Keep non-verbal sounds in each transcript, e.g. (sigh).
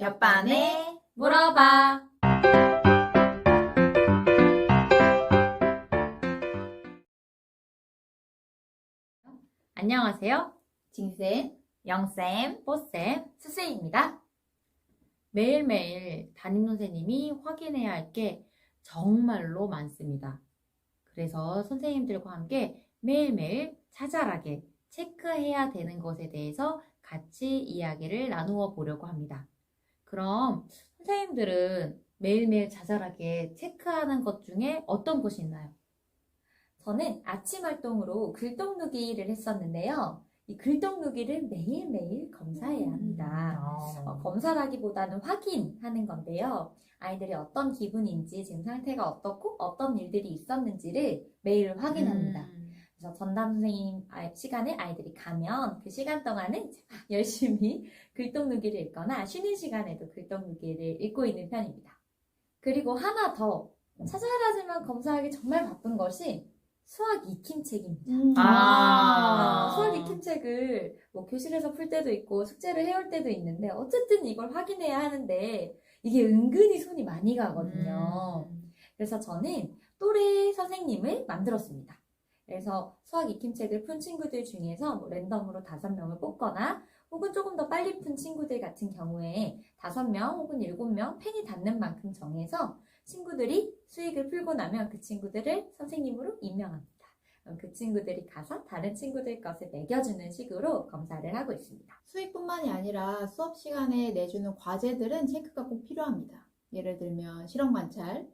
옆반에 물어봐. 안녕하세요. 징쌤, 영쌤, 뽀쌤, 수쌤입니다. 매일매일 담임 선생님이 확인해야 할 게 정말로 많습니다. 그래서 선생님들과 함께 매일매일 자잘하게 체크해야 되는 것에 대해서 같이 이야기를 나누어 보려고 합니다. 그럼 선생님들은 매일매일 자잘하게 체크하는 것 중에 어떤 것이 있나요? 저는 아침 활동으로 글독누기를 했었는데요. 이 글독누기를 매일매일 검사해야 합니다. 어, 검사라기보다는 확인하는 건데요. 아이들이 어떤 기분인지, 지금 상태가 어떻고, 어떤 일들이 있었는지를 매일 확인합니다. 음, 그래서 전담 선생님 아- 시간에 아이들이 가면 그 시간 동안은 (laughs) 열심히 글독누기를 읽거나 쉬는 시간에도 글독누기를 읽고 있는 편입니다. 그리고 하나 더 자잘하지만 검사하기 정말 바쁜 것이 수학 익힘책입니다. 아. 수학 익힘책을 뭐 교실에서 풀 때도 있고 숙제를 해올 때도 있는데 어쨌든 이걸 확인해야 하는데 이게 은근히 손이 많이 가거든요. 음. 그래서 저는 또래 선생님을 만들었습니다. 그래서 수학 익힘책을 푼 친구들 중에서 뭐 랜덤으로 다섯 명을 뽑거나 혹은 조금 더 빨리 푼 친구들 같은 경우에 다섯 명 혹은 일곱 명 펜이 닿는 만큼 정해서 친구들이 수익을 풀고 나면 그 친구들을 선생님으로 임명합니다. 그 친구들이 가서 다른 친구들 것을 매겨주는 식으로 검사를 하고 있습니다. 수익뿐만이 아니라 수업 시간에 내주는 과제들은 체크가 꼭 필요합니다. 예를 들면 실험 관찰,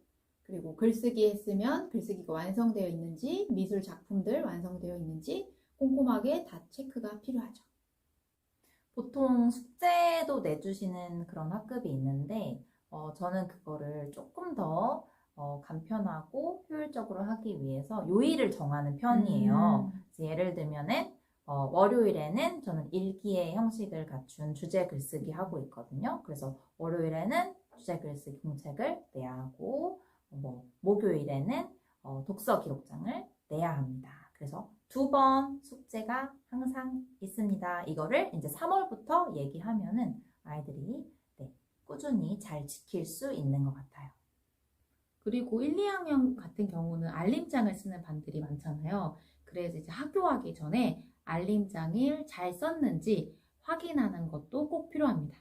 그리고 글쓰기 했으면 글쓰기가 완성되어 있는지, 미술 작품들 완성되어 있는지 꼼꼼하게 다 체크가 필요하죠. 보통 숙제도 내주시는 그런 학급이 있는데, 어, 저는 그거를 조금 더 어, 간편하고 효율적으로 하기 위해서 요일을 정하는 편이에요. 음. 예를 들면은 어, 월요일에는 저는 일기의 형식을 갖춘 주제 글쓰기 하고 있거든요. 그래서 월요일에는 주제 글쓰기 공책을 내야 하고 뭐 목요일에는 어, 독서 기록장을 내야 합니다. 그래서 두 번 숙제가 항상 있습니다. 이거를 이제 3월부터 얘기하면은 아이들이 네, 꾸준히 잘 지킬 수 있는 것 같아요. 그리고 1, 2학년 같은 경우는 알림장을 쓰는 반들이 많잖아요. 그래서 이제 학교 가기 전에 알림장을 잘 썼는지 확인하는 것도 꼭 필요합니다.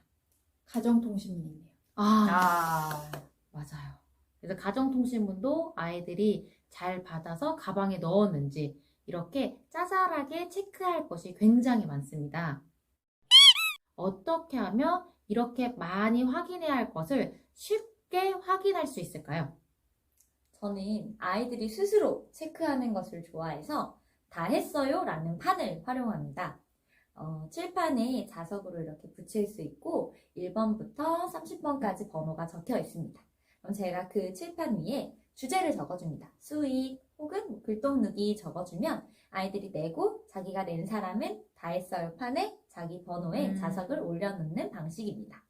가정통신문인데요. 아, 맞아요. 그래서 가정통신문도 아이들이 잘 받아서 가방에 넣었는지 이렇게 짜잘하게 체크할 것이 굉장히 많습니다. 어떻게 하면 이렇게 많이 확인해야 할 것을 쉽게 확인할 수 있을까요? 저는 아이들이 스스로 체크하는 것을 좋아해서 다 했어요 라는 판을 활용합니다. 어, 칠판에 자석으로 이렇게 붙일 수 있고 1번부터 30번까지 번호가 적혀 있습니다. 그럼 제가 그 칠판 위에 주제를 적어줍니다. 수익 혹은 글독누기 적어주면 아이들이 내고 자기가 낸 사람은 다 했어요 판에 자기 번호에 음. 자석을 올려놓는 방식입니다.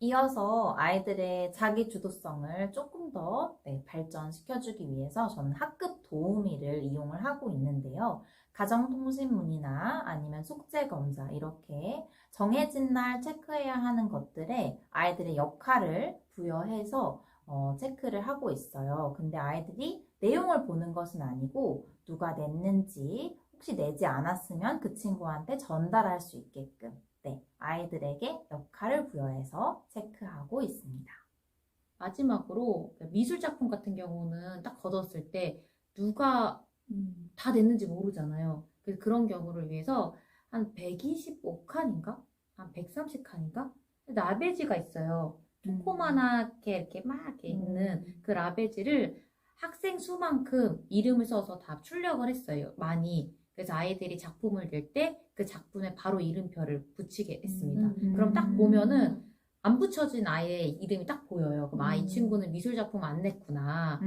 이어서 아이들의 자기 주도성을 조금 더 네, 발전시켜주기 위해서 저는 학급 도우미를 이용을 하고 있는데요. 가정통신문이나 아니면 숙제검사 이렇게 정해진 날 체크해야 하는 것들에 아이들의 역할을 부여해서 어, 체크를 하고 있어요. 근데 아이들이 내용을 보는 것은 아니고 누가 냈는지 혹시 내지 않았으면 그 친구한테 전달할 수 있게끔 네, 아이들에게 역할을 부여해서 체크하고 있습니다. 마지막으로 미술 작품 같은 경우는 딱 걷었을 때 누가 음. 다 냈는지 모르잖아요. 그래서 그런 경우를 위해서 한 125칸인가? 한 130칸인가? 라베지가 있어요. 조그만하게 이렇게 막 이렇게 있는 그 라베지를 학생 수만큼 이름을 써서 다 출력을 했어요. 많이. 그래서 아이들이 작품을 낼 때 그 작품에 바로 이름표를 붙이게 했습니다. 음. 그럼 딱 보면은 안 붙여진 아이의 이름이 딱 보여요. 그럼 아, 이 음. 친구는 미술 작품 안 냈구나.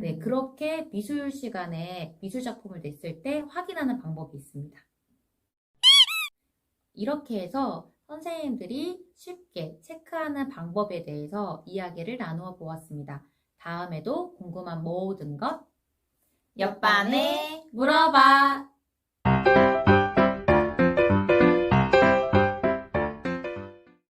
네, 그렇게 미술 시간에 미술 작품을 냈을 때 확인하는 방법이 있습니다. 이렇게 해서 선생님들이 쉽게 체크하는 방법에 대해서 이야기를 나누어 보았습니다. 다음에도 궁금한 모든 것 옆반에 물어봐.